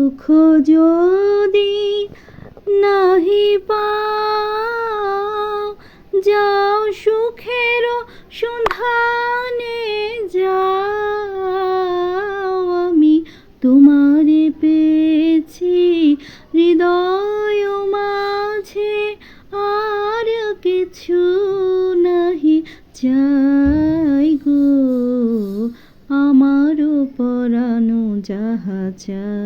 সুখ যদি নাহি পাও, যাও সুখের সন্ধানে যাও। আমি তোমারে পেয়েছি, হৃদয় মাঝে আর কিছু নাহি চাই গো। আমারও পরানো যাহা চাই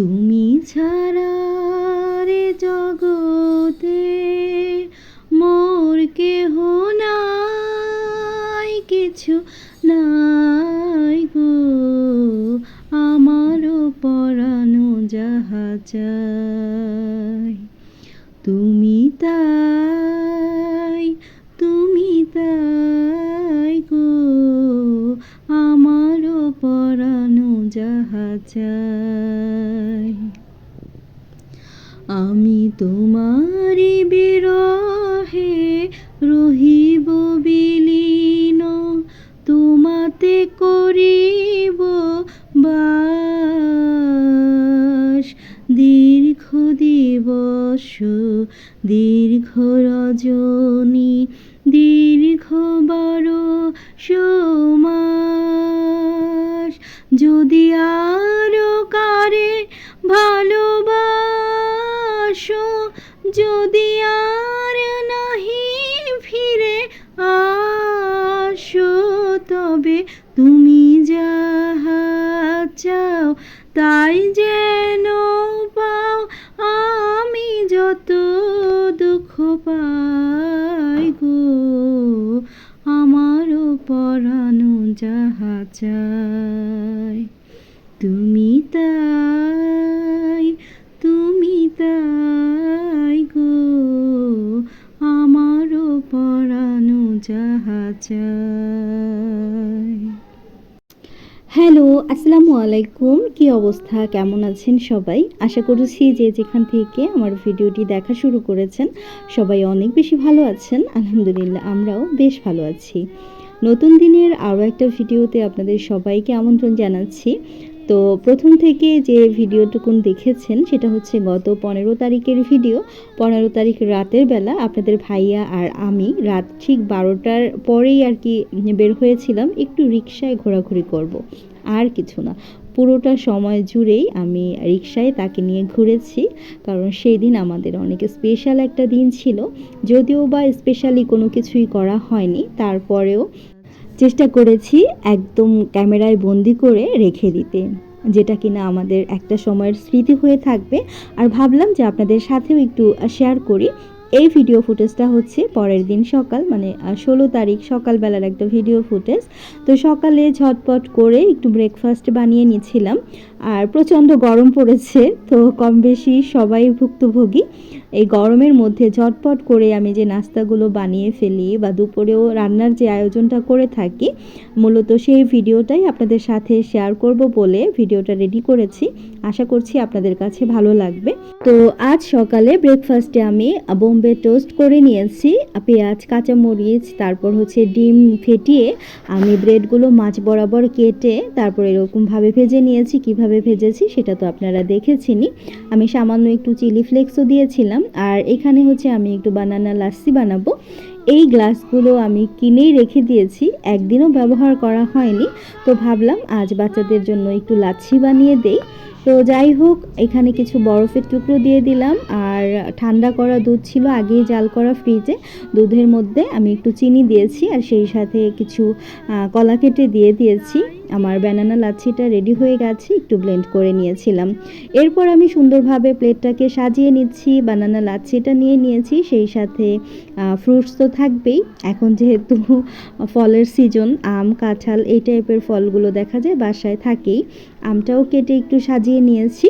তুমি আমি তোমারি বিরহে রহিব বিলীন, তোমাতে করিব বাস। দীর্ঘ দিবস, দীর্ঘ রজনী, দীর্ঘ বড় সমাস। যদি আরও যদি আর নাহি ফিরে আসো তবে তুমি যাহা চাও, তাই যেন পাও আমি যত দুঃখ পাই গো। আমারও পরানো যাহা চাই, তুমি তাই আসসালামু আলাইকুম। কি অবস্থা? কেমন আছেন সবাই? আশা করছি যে যেখান থেকে আমার ভিডিওটি দেখা শুরু করেছেন, সবাই অনেক বেশি ভালো আছেন। আলহামদুলিল্লাহ, আমরাও বেশ ভালো আছি। নতুন দিনের আরও একটা ভিডিওতে আপনাদের সবাইকে আমন্ত্রণ জানাচ্ছি। তো প্রথম থেকে যে ভিডিওটুকুন দেখেছেন, সেটা হচ্ছে গত পনেরো তারিখের ভিডিও। পনেরো তারিখ রাতের বেলা আপনাদের ভাইয়া আর আমি রাত ঠিক বারোটার পরেই আর কি বের হয়েছিলাম, একটু রিক্সায় ঘোরাঘুরি করব। আর কিছু না। পুরোটা সময় জুড়েই আমি রিক্সায় তাকে নিয়ে ঘুরেছি, কারণ সেই দিন আমাদের অনেক স্পেশাল একটা দিন ছিল। যদিও বা স্পেশালি কোনো কিছুই করা হয়নি, তারপরেও চেষ্টা করেছি একদম ক্যামেরায় বন্দি করে রেখে দিতে, যেটা কিনা আমাদের একটা সময়ের স্মৃতি হয়ে থাকবে। আর ভাবলাম যে আপনাদের সাথেও একটু শেয়ার করি। এই ভিডিও ফুটেজটা হচ্ছে পরের দিন সকাল মানে ষোলো তারিখ সকালবেলার একটা ভিডিও ফুটেজ তো সকালে ঝটপট করে একটু ব্রেকফাস্ট বানিয়ে নিয়েছিলাম আর প্রচণ্ড গরম পড়েছে, তো কম বেশি সবাই ভুক্তভোগী। এই গরমের মধ্যে ঝটপট করে আমি যে নাস্তাগুলো বানিয়ে ফেলি বা দুপুরেও রান্নার যে আয়োজনটা করে থাকি, মূলত সেই ভিডিওটাই আপনাদের সাথে শেয়ার করব বলে ভিডিওটা রেডি করেছি। আশা করছি আপনাদের কাছে ভালো লাগবে। তো আজ সকালে ব্রেকফাস্টে আমি বোম্বে টোস্ট করে নিয়েছি। পেঁয়াজ, কাঁচামরিচ, তারপর হচ্ছে ডিম ফেটিয়ে আমি ব্রেডগুলো মাছ বরাবর কেটে তারপর এরকমভাবে ভেজে নিয়েছি। কীভাবে ভেজেছি সেটা তো আপনারা দেখেছেনই। আমি সামান্য একটু চিলি ফ্লেক্সও দিয়েছিলাম। আর এখানে হচ্ছে আমি একটু বানানা লাস্সি বানাবো। এই গ্লাসগুলো আমি কিনেই রেখে দিয়েছি। একদিনও ব্যবহার করা হয়নি। তো ভাবলাম আজ বাচ্চাদের জন্য একটু লাচ্ছি বানিয়ে দেই। তো যাই হোক, এখানে কিছু বরফের টুকরো দিয়ে দিলাম। আর ঠান্ডা করা দুধ ছিল আগেই জাল করা ফ্রিজে। দুধের মধ্যে আমি একটু চিনি দিয়েছি আর সেই সাথে কিছু কলা কেটে দিয়ে দিয়েছি। আমার ব্যানানা লাচ্ছিটা রেডি হয়ে গেছে, একটু ব্লেন্ড করে নিয়েছিলাম। এরপর আমি সুন্দরভাবে প্লেটটাকে সাজিয়ে নিচ্ছি বানানা লাচ্ছিটা নিয়ে নিয়েছি, সেই সাথে ফ্রুটস তো থাকবেই। এখন যেহেতু ফলের সিজন আম, কাঁঠাল এই টাইপের ফলগুলো দেখা যায়, বাসায় থাকেই। আমটাও কেটে একটু সাজিয়ে নিয়েছি।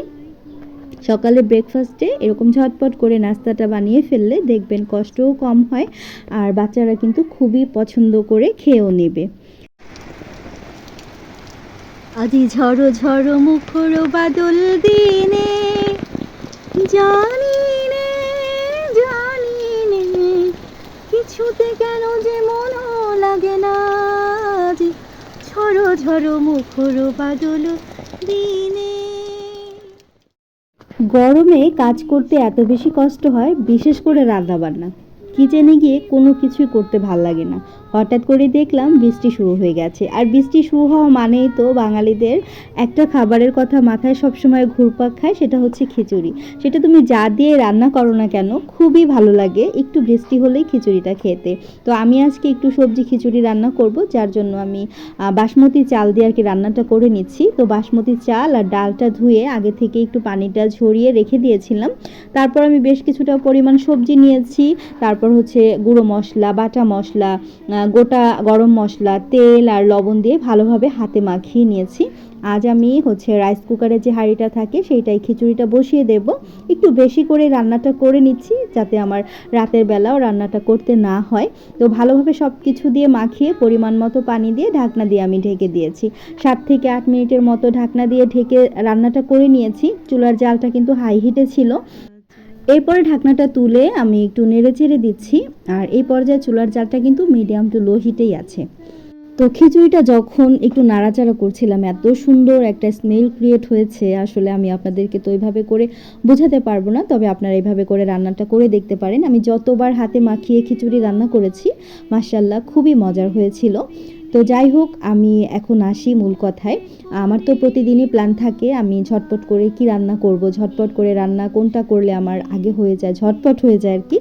সকালে ব্রেকফাস্টে এরকম ঝটপট করে নাস্তাটা বানিয়ে ফেললে দেখবেন কষ্টও কম হয় আর বাচ্চারা কিন্তু খুবই পছন্দ করে খেয়েও নেবে। আজি ঝড়ো ঝড়ো মুখর বাদল দিনে জানি নে জানি নে, কিছুতে কেন যে মন লাগে না যে ঝড়ো ঝড়ো মুখর বাদল দিনে। গরমে কাজ করতে এত বেশি কষ্ট হয় বিশেষ করে রান্না বান্না কিচেনে গিয়ে কোনো কিছুই করতে ভালো লাগে না। হঠাৎ করে দেখলাম বৃষ্টি শুরু হয়ে গেছে। আর বৃষ্টি শুরু হওয়া মানেই তো বাঙালিদের একটা খাবারের কথা মাথায় সবসময় ঘুরপাক খায়, সেটা হচ্ছে খিচুড়ি। সেটা তুমি যা দিয়ে রান্না করো না কেন, খুবই ভালো লাগে। একটু বৃষ্টি হলেই খিচুড়িটা খেতে। তো আমি আজকে একটু সবজি খিচুড়ি রান্না করব, যার জন্য আমি বাসমতি চাল দিয়ে আর কি রান্নাটা করে নিচ্ছি। তো বাসমতি চাল আর ডালটা ধুয়ে আগে থেকে একটু পানিটা ঝরিয়ে রেখে দিয়েছিলাম। তারপর আমি বেশ কিছুটা পরিমাণ সবজি নিয়েছি। তারপর হচ্ছে গুঁড়ো মশলা, বাটা মশলা গোটা গরম মশলা, তেল আর লবণ দিয়ে ভালোভাবে হাতে মাখিয়ে নিয়েছি। আজ আমি হচ্ছে রাইস কুকারের যে হাঁড়িটা থাকে সেইটাই খিচুড়িটা বসিয়ে দেব। একটু বেশি করে রান্নাটা করে নিচ্ছি যাতে আমার রাতের বেলাও রান্নাটা করতে না হয়। তো ভালোভাবে সব কিছু দিয়ে মাখিয়ে পরিমাণ মতো পানি দিয়ে ঢাকনা দিয়ে আমি ঢেকে দিয়েছি। সাত থেকে আট মিনিটের মতো ঢাকনা দিয়ে ঢেকে রান্নাটা করে নিয়েছি। চুলার জালটা কিন্তু হাই হিটে ছিল। এরপরে ঢাকনাটা তুলে আমি একটু নেড়ে চেড়ে দিচ্ছি, আর এই পর্যায়ে চুলার জালটা কিন্তু মিডিয়াম টু লো হিটেই আছে। তো খিচুড়িটা যখন একটু নাড়াচাড়া করছিলাম, এত সুন্দর একটা স্মেল ক্রিয়েট হয়েছে, আসলে আমি আপনাদেরকে তো এইভাবে করে বোঝাতে পারব না, তবে আপনারা এইভাবে করে রান্নাটা করে দেখতে পারেন। আমি যতবার হাতে মাখিয়ে খিচুড়ি রান্না করেছি মার্শাল্লাহ খুবই মজার হয়েছিল। তো যাই হোক, আমি এখন আসি মূল কথায়। আমার তো প্রতিদিনই প্ল্যান থাকে, আমি ঝটপট করে কি রান্না করব, ঝটপট করে রান্না কোনটা করলে আমার আগে হয়ে যায়, ঝটপট হয়ে যায় আর কি।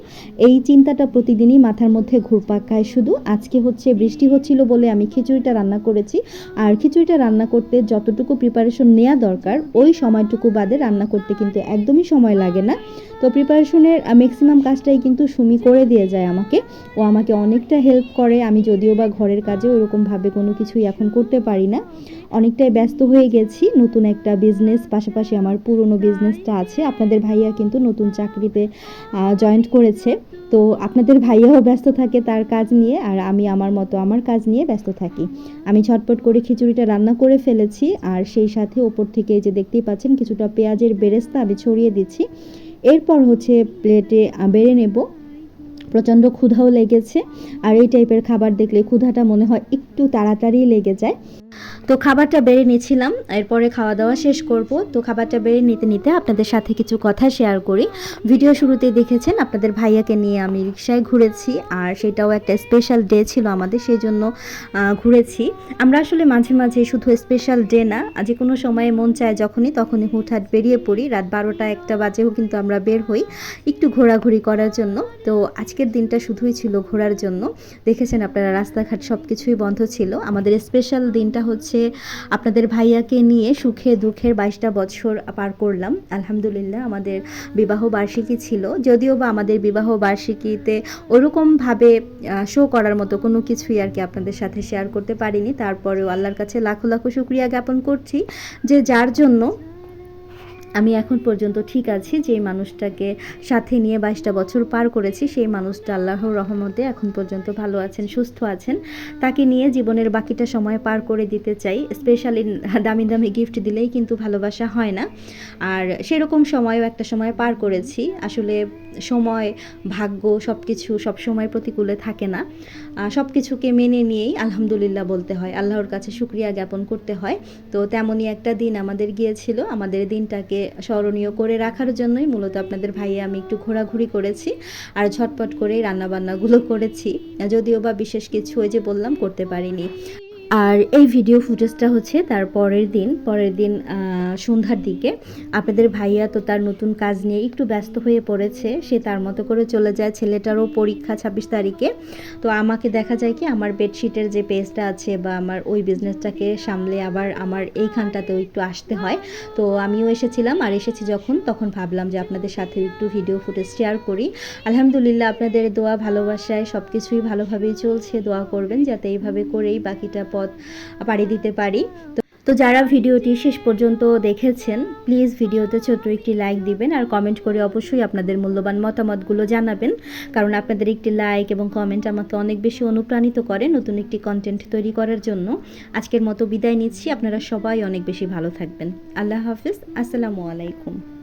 এই চিন্তাটা প্রতিদিনই মাথার মধ্যে ঘুরপাক খায় শুধু। আজকে হচ্ছে বৃষ্টি হচ্ছিল বলে আমি খিচুড়িটা রান্না করেছি। আর খিচুড়িটা রান্না করতে যতটুকু প্রিপারেশন নেওয়া দরকার, ওই সময়টুকু বাদে রান্না করতে কিন্তু একদমই সময় লাগে না। তো প্রিপারেশনের ম্যাক্সিমাম কাজটাই কিন্তু সুমি করে দিয়ে যায় আমাকে। ও আমাকে অনেকটা হেল্প করে, আমি যদিও বা ঘরের কাজে ওইরকমভাবে কোনো কিছুই এখন করতে পারি না। অনেকটাই ব্যস্ত হয়ে গেছি, নতুন একটা বিজনেস পাশাপাশি আমার পুরনো বিজনেসটা আছে। আপনাদের ভাইয়া কিন্তু নতুন চাকরিতে জয়েন্ট করেছে। তো আপনাদের ভাইয়াও ব্যস্ত থাকে তার কাজ নিয়ে, আর আমি আমার মতো আমার কাজ নিয়ে ব্যস্ত থাকি। আমি ঝটপট করে খিচুড়িটা রান্না করে ফেলেছি, আর সেই সাথে ওপর থেকে যে দেখতেই পাচ্ছেন, কিছুটা পেঁয়াজের বেরেস্তা আমি ছড়িয়ে দিচ্ছি। এরপর হচ্ছে প্লেটে বেড়ে নেব। প্রচণ্ড ক্ষুধাও লেগেছে, আর এই টাইপের খাবার দেখলে ক্ষুধাটা মনে হয় তাড়াতাড়ি লেগে যায়। তো খাবারটা বেড়ে নিয়েছিলাম, এরপরে খাওয়া দাওয়া শেষ করব। তো খাবারটা বেড়ে নিতে নিতে আপনাদের সাথে কিছু কথা শেয়ার করি। ভিডিও শুরুতে দেখেছেন, আপনাদের ভাইয়াকে নিয়ে আমি রিক্সায় ঘুরেছি, আর সেটাও একটা স্পেশাল ডে ছিল আমাদের সেই জন্য ঘুরেছি। আমরা আসলে মাঝে মাঝে শুধু স্পেশাল ডে না যে কোনো সময়ে মন চায় যখনই, তখনই হুটহাট বেরিয়ে পড়ি। রাত বারোটা একটা বাজেও কিন্তু আমরা বের হই একটু ঘোরাঘুরি করার জন্য। তো আজকের দিনটা শুধুই ছিল ঘোরার জন্য। দেখেছেন আপনারা, রাস্তাঘাট সব কিছুই বন্ধ ছিল। আমাদের স্পেশাল দিনটা হচ্ছে আপনাদের ভাইয়াকে নিয়ে সুখে দুঃখের বাইশটা বছর পার করলাম। আলহামদুলিল্লাহ আমাদের বিবাহ বার্ষিকী ছিল। যদিও বা আমাদের বিবাহ বার্ষিকীতে ওরকমভাবে শো করার মতো কোনো কিছুই আর কি আপনাদের সাথে শেয়ার করতে পারিনি। তারপরেও আল্লাহর কাছে লাখো লাখো শুক্রিয়া জ্ঞাপন করছি যে যার জন্য আমি এখন পর্যন্ত ঠিক আছি যে মানুষটাকে সাথে নিয়ে বাইশটা বছর পার করেছি, সেই মানুষটা আল্লাহর রহমতে এখন পর্যন্ত ভালো আছেন, সুস্থ আছেন। তাকে নিয়ে জীবনের বাকিটা সময় পার করে দিতে চাই, স্পেশালি দামি দামি গিফট দিলেই কিন্তু ভালোবাসা হয় না। আর সেরকম সময়ও একটা সময় পার করেছি, আসলে সময়, ভাগ্য সব কিছু সব সময় প্রতিকূলে থাকে না। সব কিছুকে মেনে নিয়েই আলহামদুলিল্লাহ বলতে হয়, আল্লাহর কাছে শুক্রিয়া জ্ঞাপন করতে হয়। তো তেমনই একটা দিন আমাদের গিয়েছিল, আমাদের দিনটাকে স্মরণীয় করে রাখার জন্যই মূলত আপনাদের ভাইয়ে আমি একটু ঘোরাঘুরি করেছি আর ঝটপট করেই রান্নাবান্নাগুলো করেছি। যদিও বা বিশেষ কিছু ওই যে বললাম, করতে পারিনি। আর এই ভিডিও ফুটেজটা হচ্ছে তার পরের দিন। পরের দিন সন্ধ্যার দিকে। আপনাদের ভাইয়া তো তার নতুন কাজ নিয়ে একটু ব্যস্ত হয়ে পড়েছে। সে তার মতো করে চলে যায় ছেলেটারও পরীক্ষা ছাব্বিশ তারিখে। তো আমাকে দেখা যায় কি, আমার বেডশিটের যে পেজটা আছে বা আমার ওই বিজনেসটাকে সামলে আবার আমার এইখানটাতেও একটু আসতে হয়। তো আমিও এসেছিলাম আর এসেছি যখন, তখন ভাবলাম যে আপনাদের সাথে একটু ভিডিও ফুটেজ শেয়ার করি। আলহামদুলিল্লাহ আপনাদের দোয়া, ভালোবাসায় সব কিছুই ভালোভাবেই চলছে। দোয়া করবেন যাতে এইভাবে করেই বাকিটা পথ পাড়ি দিতে পারি। তো তো যারা ভিডিওটি শেষ পর্যন্ত দেখেছেন প্লিজ ভিডিওতে ছোট্ট একটি লাইক দিবেন আর কমেন্ট করে অবশ্যই আপনাদের মূল্যবান মতামতগুলো জানাবেন। কারণ আপনাদের একটি লাইক এবং কমেন্ট আমাকে অনেক বেশি অনুপ্রাণিত করে নতুন একটি কন্টেন্ট তৈরি করার জন্য। আজকের মতো বিদায় নিচ্ছি। আপনারা সবাই অনেক বেশি ভালো থাকবেন। আল্লাহ হাফিজ। আসসালামু আলাইকুম।